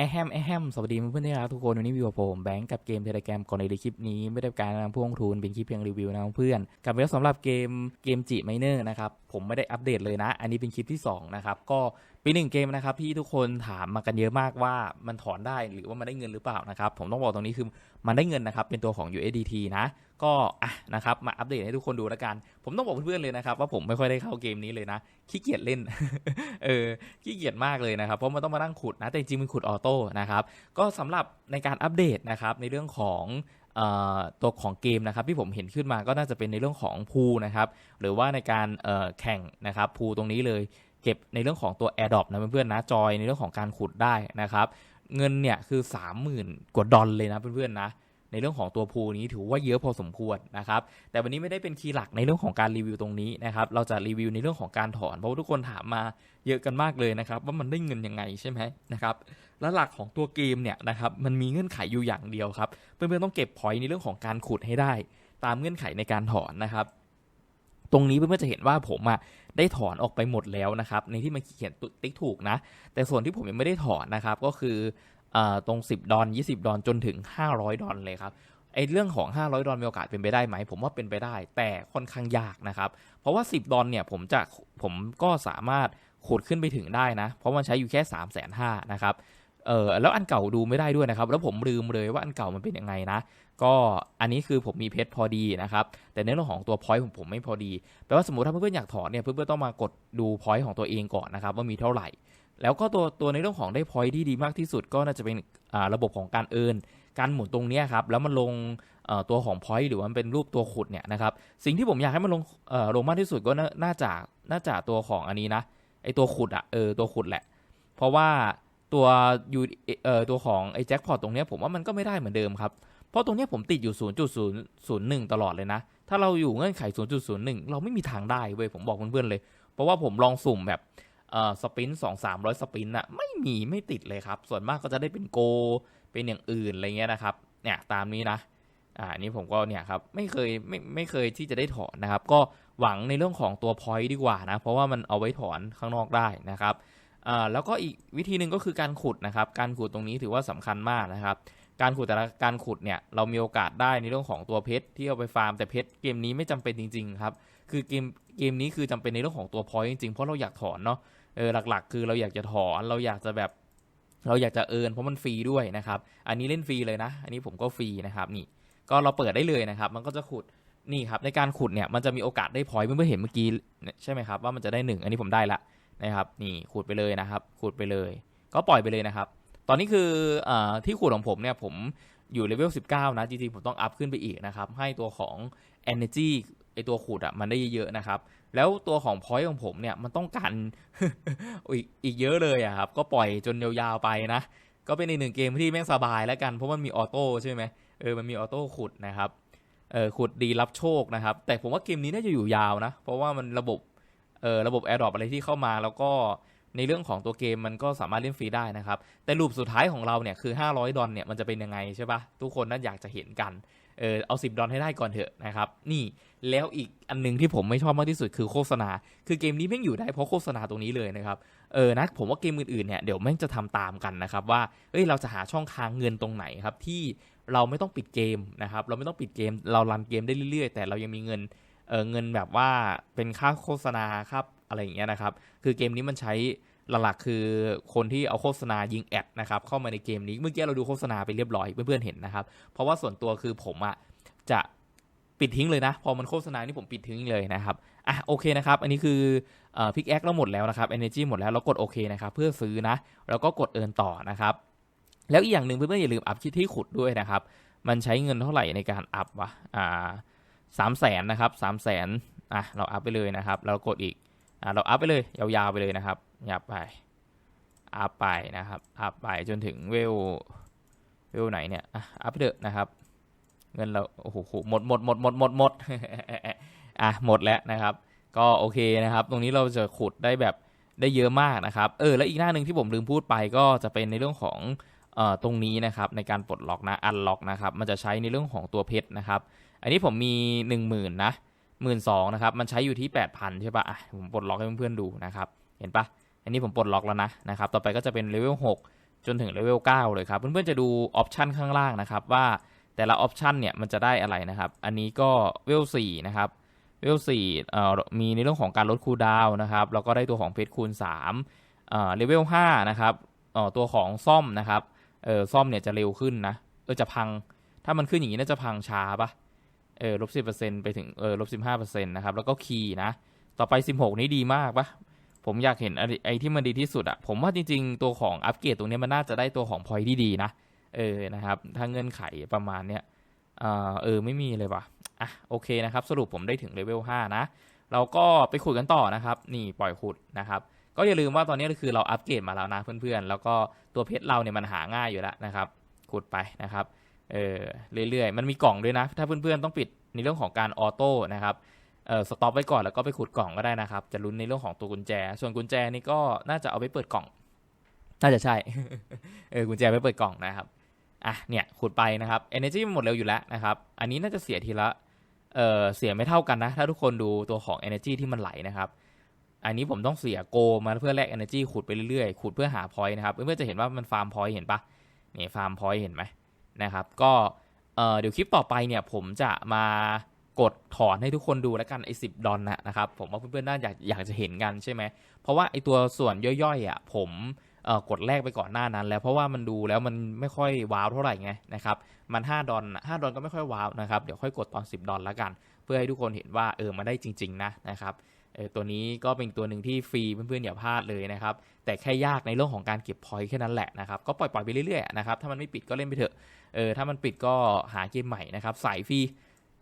ไอแฮมไอแฮมสวัสดีเพื่อนๆที่รักทุกคนวันนี้วิวกับผมแบงค์กับเกมเทเลแกรมก่อนในคลิปนี้ ไม่ได้การนำพ่วงทุนเป็นคลิปเพียงรีวิวนะเพื่อนกับเว็บสำหรับเกมเกมจีไมเนอร์นะครับผมไม่ได้อัปเดตเลยนะ อันนี้เป็นคลิปที่ 2 นะครับ ก็ ป็นหนึ่งเกมนะครับที่ทุกคนถามมากันเยอะมากว่ามันถอนได้หรือว่ามันได้เงินหรือเปล่านะครับผมต้องบอกตรงนี้คือมันได้เงินนะครับเป็นตัวของ USDT นะก็อะนะครับมาอัปเดตให้ทุกคนดูแล้วกัน ผมต้องบอกเพื่อนๆเลยนะครับว่าผมไม่ค่อยได้เข้าเกมนี้เลยนะขี้เกียจเล่นเออขี้เกียจมากเลยนะครับเพราะมันต้องมานั่งขุดนะแต่จริงๆมันขุดออโต้นะครับก็สำหรับในการอัปเดตนะครับในเรื่องของตัวของเกมนะครับที่ผมเห็นขึ้นมาก็น่าจะเป็นในเรื่องของพูนะครับหรือว่าในการแข่งนะครับพูตรงนี้เลย เก็บในเรื่องของตัว AirDrop นะเพื่อนๆนะจอยในเรื่องของการขุดได้นะครับ เงินเนี่ยคือ 30,000 กว่าดอลเลยนะเพื่อนๆนะในเรื่องของตัวพูนี้ถือว่าเยอะพอสมควรนะครับ แต่วันนี้ไม่ได้เป็นคีย์หลักในเรื่องของการรีวิวตรงนี้นะครับ เราจะรีวิวในเรื่องของการถอน เพราะว่าทุกคนถามมาเยอะกันมากเลยนะครับ ว่ามันได้เงินยังไงใช่ไหมนะครับ และหลักของตัวเกมเนี่ยนะครับมันมีเงื่อนไขอยู่อย่างเดียวครับ เพื่อนๆต้องเก็บพอยต์ในเรื่องของการขุดให้ได้ ตามเงื่อนไขในการถอนนะครับ ตรงนี้เพื่อนๆจะเห็นว่าผมอะได้ถอนออกไปหมดแล้วนะครับ ในที่มันเขียนติ๊กถูกนะ แต่ส่วนที่ผมยังไม่ได้ถอนนะครับ ก็คืออตรง 10 ดอล20 ดอลจนถึง 500 ดอลเลยครับไอ้เรื่องของ 500 ดอลมีโอกาสเป็นไปได้ไหม ผมว่าเป็นไปได้ แต่ค่อนข้างยากนะครับ เพราะว่า 10 ดอลเนี่ยผมจะผมก็สามารถขุดขึ้นไปถึงได้นะ เพราะมันใช้อยู่แค่ 3 5 0 0 0นะครับ เออแล้วอันเก่าดูไม่ได้ด้วยนะครับ แล้วผมลืมเลยว่าอันเก่ามันเป็นยังไงนะ ก็อันนี้คือผมมีเพชรพอดีนะครับ แต่ในเรื่องของตัวพอยต์ของผมไม่พอดีแปลว่าสมมติถ้าเพื่อนๆอยากถอนเนี่ยเพื่อนๆต้องมากดดูพอยต์ของตัวเองก่อนนะครับว่ามีเท่าไหร่ แล้วก็ตัวตัวในเรื่องของได้พอยต์ที่ดีมากที่สุดก็น่าจะเป็นอ่าระบบของการเอินการหมุนตรงนี้ครับแล้วมันลงตัวของพอยต์หรือว่ามันเป็นรูปตัวขุดเนี่ยนะครับสิ่งที่ผมอยากให้มันลงลงมากที่สุดก็น่าน่าจะน่าจะตัวของอันนี้นะไอตัวขุดอะเออตัวขุดแหละ เพราะว่า ตัวยูเอ่อตัวของไอ้แจ็คพอตตรงเนี้ยผมว่ามันก็ไม่ได้เหมือนเดิมครับ เพราะตรงเนี้ยผมติดอยู่ 0.001 ตลอดเลยนะ ถ้าเราอยู่เงื่อนไข 0.01 เราไม่มีทางได้เว้ยผมบอกเพื่อนๆเลย เพราะว่าผมลองสุ่มแบบเอ่อสปินสองสามร้อยสปินอะไม่มีไม่ติดเลยครับ ส่วนมากก็จะได้เป็นโก เป็นอย่างอื่นอะไรเงี้ยนะครับเนี่ยตามนี้นะอ่านี้ผมก็เนี่ยครับไม่เคยไม่ไม่เคยที่จะได้ถอนนะครับ ก็หวังในเรื่องของตัวพอยต์ดีกว่านะ เพราะว่ามันเอาไว้ถอนข้างนอกได้นะครับ แล้วก็อีกวิธีหนึ่งก็คือการขุดนะครับ การขุดตรงนี้ถือว่าสำคัญมากนะครับ การขุดแต่ละการขุดเนี่ยเรามีโอกาสได้ในเรื่องของตัวเพชรที่เอาไปฟาร์มแต่เพชรเกมนี้ไม่จำเป็นจริงๆครับ คือเกมเกมนี้คือจำเป็นในเรื่องของตัวพอยต์จริงๆเพราะเราอยากถอนเนาะ เออหลักๆ คือเราอยากจะถอนเราอยากจะแบบเราอยากจะเอินเพราะมันฟรีด้วยนะครับ อันนี้เล่นฟรีเลยนะ อันนี้ผมก็ฟรีนะครับนี่ ก็เราเปิดได้เลยนะครับ มันก็จะขุดนี่ครับในการขุดเนี่ยมันจะมีโอกาสได้พอยต์เมื่อเห็นเมื่อกี้ใช่ไหมครับว่ามันจะได้หนึ่งอันนี้ผมได้ละ นะครับนี่ขุดไปเลยนะครับขุดไปเลย ก็ปล่อยไปเลยนะครับ ตอนนี้คืออที่ขุดของผมเนี่ยผมอยู่เลเวล19 นะ จริงๆ ผมต้องอัพขึ้นไปอีกนะครับ ให้ตัวของ energy ไอตัวขุดอะมันได้เยอะๆนะครับ แล้วตัวของ point ของผมเนี่ย มันต้องการอีกอีกเยอะเลยอะครับ ก็ปล่อยจนยาวๆไปนะ ก็เป็นอีกหนึ่งเกมที่แม่งสบายแล้วกัน เพราะมันมีออโต้ใช่ไหมเออ มันมีออโต้ขุดนะครับ เออขุดดีรับโชคนะครับ แต่ผมว่าเกมนี้น่าจะอยู่ยาวนะ เพราะว่ามันระบบ เออระบบ AirDrop อะไรที่เข้ามาแล้วก็ในเรื่องของตัวเกมมันก็สามารถเล่นฟรีได้นะครับ แต่รูปสุดท้ายของเราเนี่ยคือ 500 ดอลเนี่ยมันจะเป็นยังไงใช่ปะทุกคนน่าอยากจะเห็นกัน เออเอา 10 ดอลให้ได้ก่อนเถอะนะครับ นี่แล้วอีกอันหนึงที่ผมไม่ชอบมากที่สุดคือโฆษณา คือเกมนี้แม่งอยู่ได้เพราะโฆษณาตรงนี้เลยนะครับ เออนะผมว่าเกมอื่นๆเนี่ยเดี๋ยวแม่งจะทำตามกันนะครับว่า เอ้ยเราจะหาช่องทางเงินตรงไหนครับที่เราไม่ต้องปิดเกมนะครับ เราไม่ต้องปิดเกม เรารันเกมได้เรื่อยๆ แต่เรายังมีเงิน เออเงินแบบว่าเป็นค่าโฆษณาครับอะไรอย่างเงี้ยนะครับ คือเกมนี้มันใช้หลักๆคือคนที่เอาโฆษณายิงแอดนะครับเข้ามาในเกมนี้เมื่อกี้เราดูโฆษณาไปเรียบร้อยเพื่อนๆเห็นนะครับ เพราะว่าส่วนตัวคือผมอะจะปิดทิ้งเลยนะ พอมันโฆษณานี่ผมปิดทิ้งเลยนะครับอะโอเคนะครับ อันนี้คือพิกแอคเราหมดแล้วนะครับ Energy หมดแล้วเรากดโอเคนะครับเพื่อซื้อนะ แล้วก็กดเอินต่อนะครับ แล้วอีกอย่างหนึ่งเพื่อนๆอย่าลืมอัพที่ขุดด้วยนะครับ มันใช้เงินเท่าไหร่ในการอัพวะอ่า สามแสนนะครับสามแสนอะเราอัพไปเลยนะครับ เรากดอีกอ่าเราอัพไปเลยยาวๆไปเลยนะครับยับไปอัพไปนะครับอัพไปจนถึงเวลเวลไหนเนี่ยอะอัพไปเถอะนะครับ เงินเราโอ้โหหมดหมดหมดหมดหมดหมดอะหมดแล้วนะครับ ก็โอเคนะครับ ตรงนี้เราจะขุดได้แบบได้เยอะมากนะครับเออแล้วอีกหน้าหนึ่งที่ผมลืมพูดไปก็จะเป็นในเรื่องของเอ่อตรงนี้นะครับในการปลดล็อกนะอันล็อกนะครับ มันจะใช้ในเรื่องของตัวเพชรนะครับ อันนี้ผมมีหนึ่งหมื่นนะหมื่นสองนะครับ มันใช้อยู่ที่แปดพันใช่ปะ่ะผมปลดล็อกให้เพื่อนๆดูนะครับ เห็นปะอันนี้ผมปลดล็อกแล้วนะนะครับ ต่อไปก็จะเป็นเลเวล6จนถึงเลเวล9เลยครับ เพื่อนๆจะดูออปชันข้างล่างนะครับว่าแต่ละออปชันเนี่ยมันจะได้อะไรนะครับ อันนี้ก็เวล4นะครับ เวล4เอ่อ มีในเรื่องของการลดคูลดาวนะครับ แล้วก็ได้ตัวของเพชรคูณ3เอ่อ เลเวล5นะครับ เอ่อ ตัวของซ่อมนะครับ เออซ่อมเนี่ยจะเร็วขึ้นนะ เออ จะพัง ถ้ามันขึ้นอย่างนี้น่าจะพังช้าปะ เออลบสิบเปอร์เซ็นไปถึงเออลบสิบห้าเปอร์เซ็นนะครับ แล้วก็คีย์นะ ต่อไป16นี้ดีมากปะผมอยากเห็นไอ้ไอ้ที่มันดีที่สุดอะผมว่าจริง ๆ ตัวของอัปเกรดตรงนี้มันน่าจะได้ตัวของพอยที่ดีนะ เออนะครับ ถ้าเงื่อนไขประมาณเนี้ยเออเออไม่มีเลยว่ะอะโอเคนะครับ สรุปผมได้ถึงเลเวล5นะเราก็ไปขุดกันต่อนะครับ นี่ปล่อยขุดนะครับก็อย่าลืมว่าตอนนี้คือเราอัปเกรดมาแล้วนะเพื่อนๆ แล้วก็ตัวเพชรเราเนี่ยมันหาง่ายอยู่แล้วนะครับ ขุดไปนะครับ เออเรื่อยๆ มันมีกล่องด้วยนะ ถ้าเพื่อนๆต้องปิดในเรื่องของการออโต้นะครับเออสต็อปไว้ก่อนแล้วก็ไปขุดกล่องก็ได้นะครับ จะลุ้นในเรื่องของตัวกุญแจ ส่วนกุญแจนี่ก็น่าจะเอาไปเปิดกล่อง น่าจะใช่เออกุญแจไปเปิดกล่องนะครับอะเนี่ยขุดไปนะครับ energy มันหมดเร็วอยู่แล้วนะครับ อันนี้น่าจะเสียทีละเออเสียไม่เท่ากันนะ ถ้าทุกคนดูตัวของ energy ที่มันไหลนะครับ อันนี้ผมต้องเสียโกมาเพื่อแลก energy ขุดไปเรื่อยๆ ขุดเพื่อหา point นะครับ เพื่อนๆจะเห็นว่ามันฟาร์ม point เห็นปะนี่ฟาร์ม point เห็นไหม นะครับ ก็เออเดี๋ยวคลิปต่อไปเนี่ยผมจะมากดถอนให้ทุกคนดูแล้วกันไอ้สิดอลนะครับผมว่าเพื่อนๆน่าอยากอยากจะเห็นกันใช่ไหมเพราะว่าไอ้ตัวส่วนย่อยๆอะผมเออกดแลกไปก่อนหน้านั้น แล้วเพราะว่ามันดูแล้วมันไม่ค่อยว้าวเท่าไหร่ไงนะครับมัน 5 ดอล5ดอลก็ไม่ค่อยว้าวนะครับเดี๋ยวค่อยกดตอน 10 ดอลแล้วกัน เพื่อให้ทุกคนเห็นว่าเออมาได้จริง ๆ นะนะครับ ออตัวนี้ก็เป็นตัวหนึ่งที่ฟรีเพื่อนๆอย่าพลาดเลยนะครับ แต่แค่ยากในเรื่องของการเก็บพอยต์แค่นั้นแหละนะครับ ก็ปล่อยๆไปเรื่อยๆนะครับ ถ้ามันไม่ปิดก็เล่นไปเถอะ เออ ถ้ามันปิดก็หาเกมใหม่นะครับ สายฟรี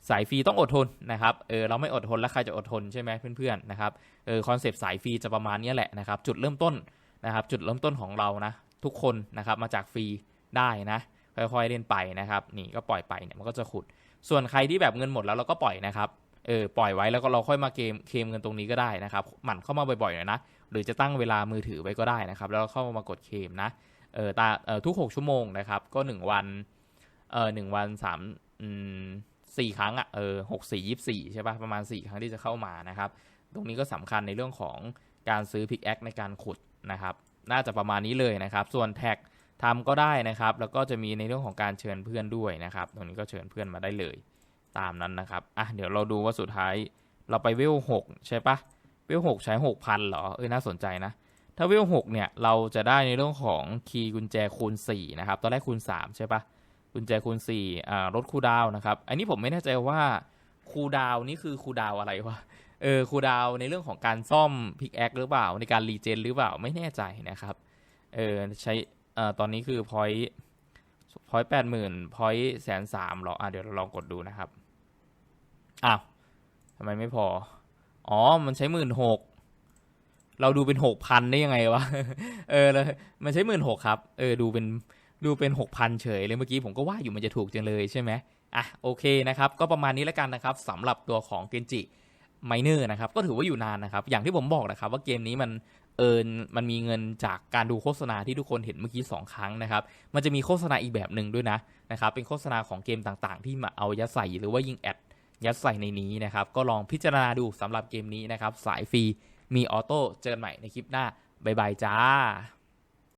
สายฟรีต้องอดทนนะครับ เออ เราไม่อดทนแล้วใครจะอดทนใช่ไหมเพื่อนๆนะครับ เออ คอนเซปต์สายฟรีจะประมาณนี้แหละนะครับ จุดเริ่มต้นนะครับ จุดเริ่มต้นของเรานะ ทุกคนนะครับ มาจากฟรีได้นะ ค่อยๆเล่นไปนะครับ นี่ก็ปล่อยไปเนี่ยมันก็จะขุด ส่วนใครที่แบบเงินหมดแล้วเราก็ปล่อยนะครับ เออปล่อยไว้แล้วก็เราค่อยมาเกมเคมเงินตรงนี้ก็ได้นะครับ หมั่นเข้ามาบ่อยๆหน่อยนะหรือจะตั้งเวลามือถือไว้ก็ได้นะครับ แล้วเข้ามากดเคมนะเออตาเออทุก 6 ชั่วโมงนะครับ ก็ 1 วันเออหนึ่งวันสามอืมสี่ครั้งอะ่ะเออหกสี่ยี่สี่ใช่ปะประมาณ 4 ครั้งที่จะเข้ามานะครับ ตรงนี้ก็สำคัญในเรื่องของการซื้อพิกแอคในการขุดนะครับ น่าจะประมาณนี้เลยนะครับ ส่วนแท็กทำก็ได้นะครับ แล้วก็จะมีในเรื่องของการเชิญเพื่อนด้วยนะครับ ตรงนี้ก็เชิญเพื่อนมาได้เลย ตามนั้นนะครับ อะเดี๋ยวเราดูว่าสุดท้ายเราไปเวลหกใช่ปะเวลหกใช้หกพันเหรอ เออ น่าสนใจนะ ถ้าเวลหกเนี่ยเราจะได้ในเรื่องของคีย์กุญแจคูณ4นะครับ ตอนแรกคูณ3ใช่ปะกุญแจคูณ4อ่าลดคูดาวนะครับ อันนี้ผมไม่แน่ใจว่าคูดาวนี่คือคูดาวอะไรวะ เออคูดาวในเรื่องของการซ่อมพิกแอคหรือเปล่า ในการรีเจนหรือเปล่าไม่แน่ใจนะครับ เออใช้อ่อตอนนี้คือพอยต์พอยต์แปดหมื่นพอยต์แสนสามหรออะเดี๋ยวเราลองกดดูนะครับ อ้าวทำไมไม่พอ อ๋อ มันใช้หมื่นหก เราดูเป็นหกพันได้ยังไงวะ เออเลยมันใช้หมื่นหกครับ เออ ดูเป็น ดูเป็นหกพันเฉยเลยเมื่อกี้ผมก็ว่าอยู่มันจะถูกจังเลยใช่ไหมอะ โอเคนะครับ ก็ประมาณนี้แล้วกันนะครับสำหรับตัวของเกนจิไมเนอร์นะครับ ก็ถือว่าอยู่นานนะครับ อย่างที่ผมบอกนะครับ ว่าเกมนี้มันเอินมันมีเงินจากการดูโฆษณาที่ทุกคนเห็นเมื่อกี้ 2 ครั้งนะครับ มันจะมีโฆษณาอีกแบบหนึ่งด้วยนะนะครับ เป็นโฆษณาของเกมต่างๆ ที่มาเอายัดใส่หรือว่ายิงแอด ยัดใส่ในนี้นะครับ ก็ลองพิจารณาดูสำหรับเกมนี้นะครับ สายฟรีมีออโต้เจอกันใหม่ในคลิปหน้า บ๊ายบายจ้า